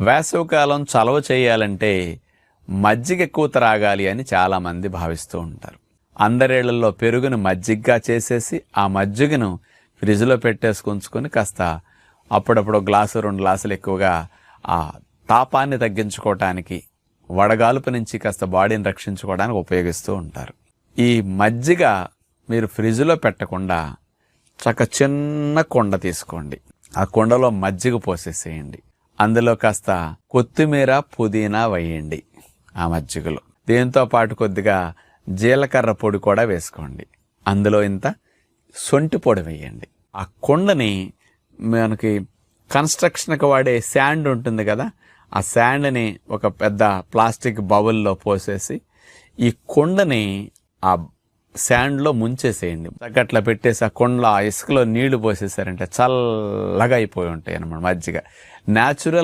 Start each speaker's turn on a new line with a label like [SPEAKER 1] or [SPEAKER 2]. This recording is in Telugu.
[SPEAKER 1] వేసవికాలం చలవ చేయాలంటే మజ్జిగ ఎక్కువ త్రాగాలి అని చాలామంది భావిస్తూ ఉంటారు. అందరేళ్ళలో పెరుగును మజ్జిగ్గా చేసేసి ఆ మజ్జిగను ఫ్రిడ్జ్లో పెట్టేసుకుంచుకొని కాస్త అప్పుడప్పుడు గ్లాసు రెండు గ్లాసులు ఎక్కువగా ఆ తాపాన్ని తగ్గించుకోవటానికి వడగాలుపు నుంచి కాస్త బాడీని రక్షించుకోవడానికి ఉపయోగిస్తూ ఉంటారు. ఈ మజ్జిగ మీరు ఫ్రిడ్జ్లో పెట్టకుండా చక్క చిన్న కొండ తీసుకోండి. ఆ కొండలో మజ్జిగ పోసేసేయండి. అందులో కాస్త కొత్తిమీర పుదీనా వేయండి ఆ మజ్జిగలో. దీంతో పాటు కొద్దిగా జీలకర్ర పొడి కూడా వేసుకోండి. అందులో ఇంత సొంటి పొడి వేయండి. ఆ కుండని మనకి కన్స్ట్రక్షన్కి వాడే శాండ్ ఉంటుంది కదా ఆ శాండ్ని ఒక పెద్ద ప్లాస్టిక్ బౌల్లో పోసేసి ఈ కుండని ఆ శాండ్లో ముంచేసేయండి. అట్లా పెట్టేసి ఆ కొండలో ఆ ఇసుకలో నీళ్ళు పోసేసారంటే చల్లగా అయిపోయి ఉంటాయి అన్నమాట మజ్జిగ. న్యాచురల్